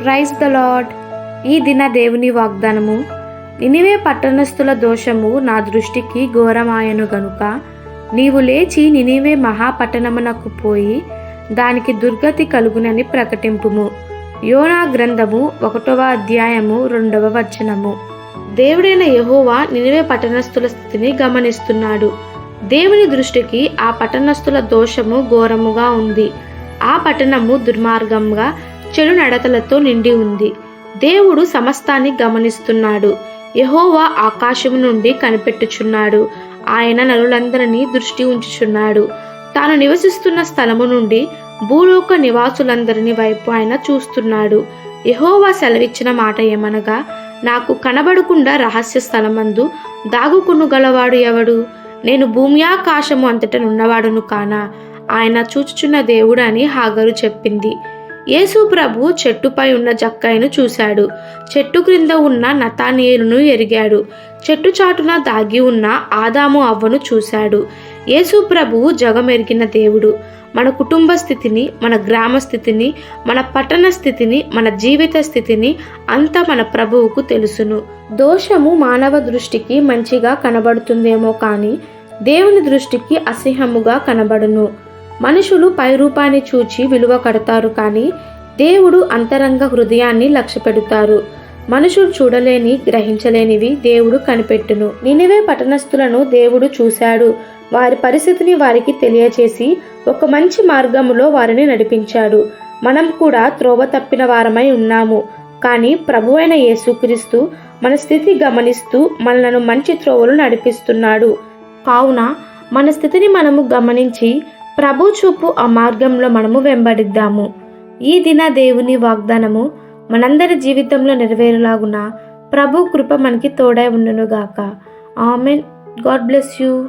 Praise the lord ఈ దిన దేవుని వాగ్దానము నినివే పట్టణస్థుల దోషము నా దృష్టికి ఘోరమాయను గనుక. నీవు లేచి నినివే మహాపట్టణమునకు పోయి దానికి దుర్గతి కలుగునని ప్రకటింపుము. యోనా గ్రంథము ఒకటవ అధ్యాయము రెండవ వచనము. దేవుడైన యహోవా నినివే పట్టణస్థుల స్థితిని గమనిస్తున్నాడు. దేవుని దృష్టికి ఆ పట్టణస్థుల దోషము ఘోరముగా ఉంది. ఆ పట్టణము దుర్మార్గంగా చెడు నడతలతో నిండి ఉంది. దేవుడు సమస్తాన్ని గమనిస్తున్నాడు. యహోవా ఆకాశము నుండి కనిపెట్టుచున్నాడు. ఆయన నరులందరినీ దృష్టి ఉంచుచున్నాడు. తాను నివసిస్తున్న స్థలము నుండి భూలోక నివాసులందరిని వైపు ఆయన చూస్తున్నాడు. యహోవా సెలవిచ్చిన మాట ఏమనగా నాకు కనబడకుండా రహస్య స్థలమందు దాగుకును గలవాడు ఎవడు? నేను భూమి ఆకాశము అంతటనున్నవాడును కానా? ఆయన చూచుచున్న దేవుడు అని హాగరు చెప్పింది. యేసు ప్రభు చెట్టుపై ఉన్న జక్కాయను చూశాడు. చెట్టు క్రింద ఉన్న నతానియేలును ఎరిగాడు. చెట్టు చాటున దాగి ఉన్న ఆదాము అవ్వను చూశాడు. యేసు ప్రభువు జగమెరిగిన దేవుడు. మన కుటుంబ స్థితిని మన గ్రామ స్థితిని మన పట్టణ స్థితిని మన జీవిత స్థితిని అంతా మన ప్రభువుకు తెలుసును. దోషము మానవ దృష్టికి మంచిగా కనబడుతుందేమో కానీ దేవుని దృష్టికి అసహ్యముగా కనబడును. మనుషులు పై రూపాన్ని చూచి విలువ కడతారు కానీ దేవుడు అంతరంగ హృదయాన్ని లక్ష్య పెడతారు మనుషులు చూడలేని గ్రహించలేనివి దేవుడు కనిపెట్టును. నినివే పట్టణస్థులను దేవుడు చూశాడు. వారి పరిస్థితిని వారికి తెలియచేసి ఒక మంచి మార్గములో వారిని నడిపించాడు. మనం కూడా త్రోవ తప్పిన వారమై ఉన్నాము. కానీ ప్రభు అయిన యేసుక్రీస్తు మన స్థితి గమనిస్తూ మనలను మంచి త్రోవలు నడిపిస్తున్నాడు. కావున మన స్థితిని మనము గమనించి ప్రభు చూపు ఆ మార్గంలో మనము వెంబడిద్దాము. ఈ దిన దేవుని వాగ్దానము మనందరి జీవితంలో నెరవేరులాగున ప్రభు కృప మనకి తోడై ఉండునుగాక. ఆమెన్. God bless you.